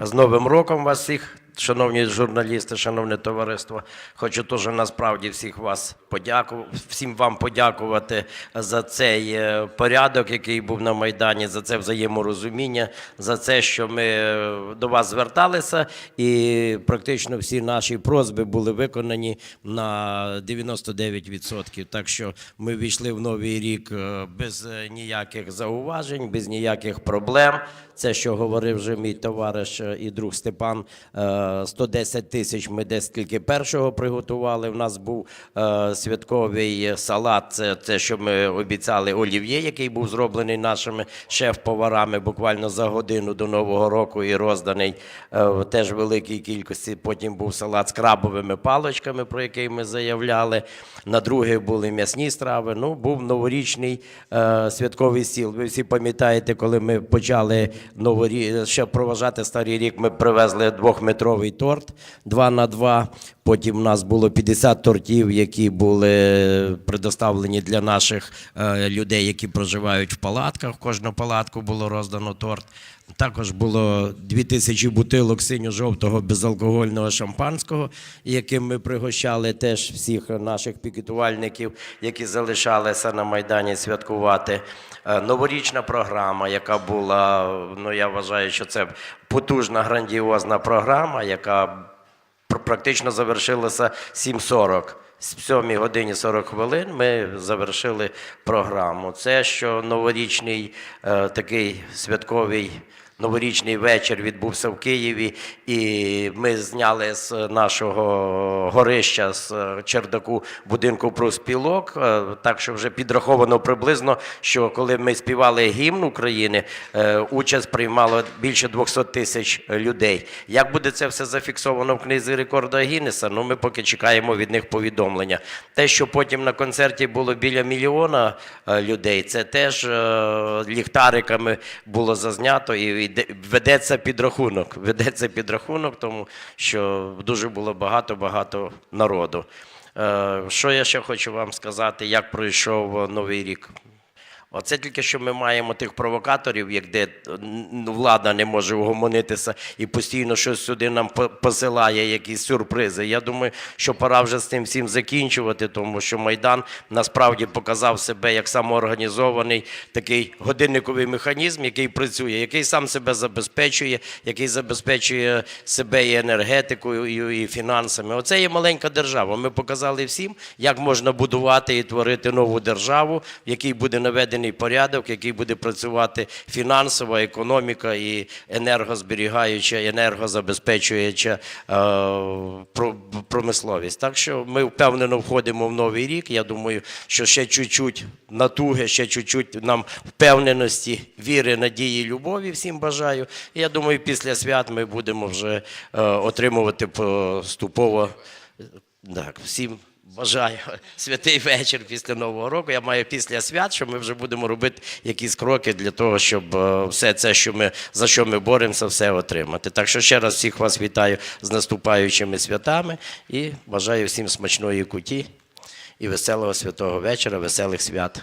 З Новим роком вас всіх, шановні журналісти, шановне товариство. Хочу теж насправді всіх вас подякувати, всім вам подякувати за цей е, порядок, який був на Майдані, за це взаєморозуміння, за це, що ми е, до вас зверталися, і практично всі наші просьби були виконані на 99%. Так що ми війшли в новий рік е, без ніяких зауважень, без ніяких проблем. Це, що говорив вже мій товариш і друг Степан, 110 тисяч ми десь тільки першого приготували. У нас був е, святковий салат, це те, що ми обіцяли олів'є, який був зроблений нашими шеф-поварами буквально за годину до Нового року і розданий е, в теж великій кількості. Потім був салат з крабовими паличками, про який ми заявляли. На другий були м'ясні страви. Ну, був новорічний е, святковий стіл. Ви всі пам'ятаєте, коли ми почали новорі... ще проважати старий рік, ми привезли двохметровий торт 2 на 2. Потім у нас було 50 тортів, які були предоставлені для наших е, людей, які проживають в палатках. В кожну палатку було роздано торт. Також було 2000 бутилок синьо-жовтого безалкогольного шампанського, яким ми пригощали теж всіх наших пікетувальників, які залишалися на Майдані святкувати. Е, Новорічна програма, яка була, ну я вважаю, що це потужна, грандіозна програма, яка практично завершилося 7.40. З 7 годині 40 хвилин ми завершили програму. Це що новорічний е, такий святковий новорічний вечір відбувся в Києві, і ми зняли з нашого горища з чердаку будинку профспілок. е, Так що вже підраховано приблизно, що коли ми співали гімн України, е, участь приймало більше 200 тисяч людей. Як буде це все зафіксовано в книзі рекорда Гіннеса? Ну ми поки чекаємо від них повідомлення. Те, що потім на концерті було біля мільйона е, людей, це теж ліхтариками було зазнято і ведеться підрахунок. Ведеться підрахунок, тому що дуже було багато-багато народу. Е, Що я ще хочу вам сказати, як пройшов новий рік? Оце тільки що ми маємо тих провокаторів, як де влада не може угомонитися і постійно щось сюди нам посилає, якісь сюрпризи. Я думаю, що пора вже з цим всім закінчувати, тому що Майдан насправді показав себе як самоорганізований такий годинниковий механізм, який працює, який сам себе забезпечує, який забезпечує себе і енергетикою, і фінансами. Оце є маленька держава. Ми показали всім, як можна будувати і творити нову державу, в якій буде наведений порядок, який буде працювати фінансова економіка і енергозберігаюча, енергозабезпечуюча е, про- промисловість. Так що ми впевнено входимо в новий рік. Я думаю, що ще чуть-чуть натуги, ще чуть-чуть нам впевненості, віри, надії, любові всім бажаю. Я думаю, після свят ми будемо вже е, отримувати поступово. е, Так, всім бажаю святий вечір після Нового року. Я маю після свят, що ми вже будемо робити якісь кроки для того, щоб е, все це, що ми за що ми боремося, все отримати. Так що ще раз всіх вас вітаю з наступаючими святами і бажаю всім смачної куті і веселого святого вечора, веселих свят.